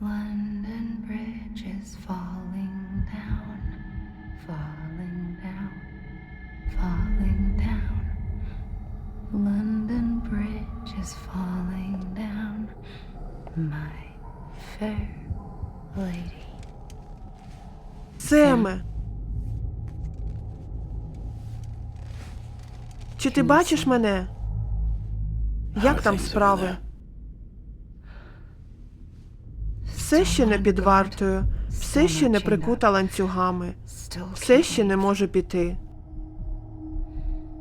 London Bridge is falling down, falling down, falling down. London Bridge is falling down, my fair lady. Семе. Чи ти бачиш мене? Як там справи? Все ще не під вартою, все ще не прикута ланцюгами, все ще не може піти.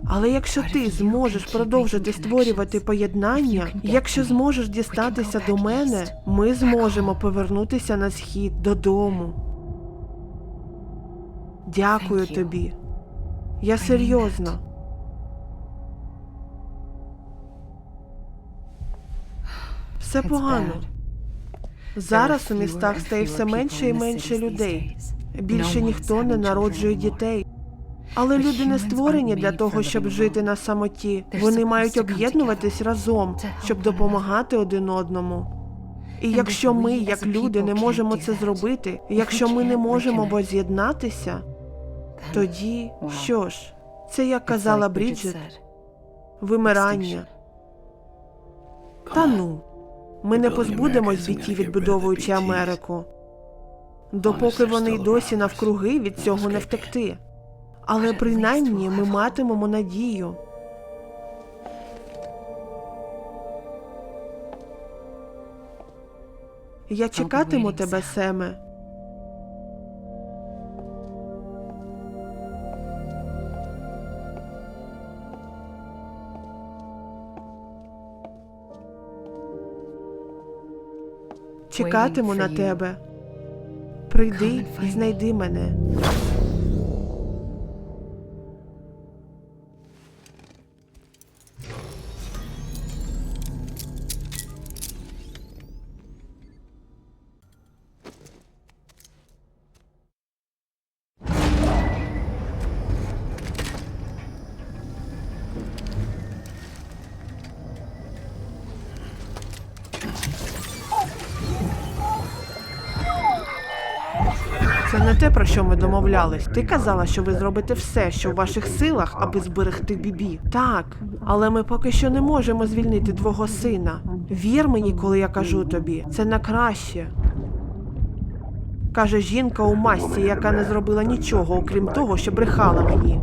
Але якщо ти зможеш продовжити створювати поєднання, якщо зможеш дістатися до мене, ми зможемо повернутися на схід додому. Дякую тобі. Я серйозно. Все погано. Зараз у містах стає все менше і менше людей. Більше ніхто не народжує дітей. Але люди не створені для того, щоб жити на самоті. Вони мають об'єднуватись разом, щоб допомагати один одному. І якщо ми, як люди, не можемо це зробити, якщо ми не можемо воз'єднатися, тоді що ж? Це як казала Бріджит, вимирання. Та ну, ми не позбудемось бітів, відбудовуючи Америку. Допоки вони й досі навкруги, від цього не втекти. Але принаймні ми матимемо надію. Я чекатиму тебе, Семе. Чекатиму на тебе. Прийди і знайди мене. Це не те, про що ми домовлялись. Ти казала, що ви зробите все, що в ваших силах, аби зберегти бібі. Так, але ми поки що не можемо звільнити твого сина. Вір мені, коли я кажу тобі, це на краще. Каже жінка у масці, яка не зробила нічого, окрім того, що брехала мені.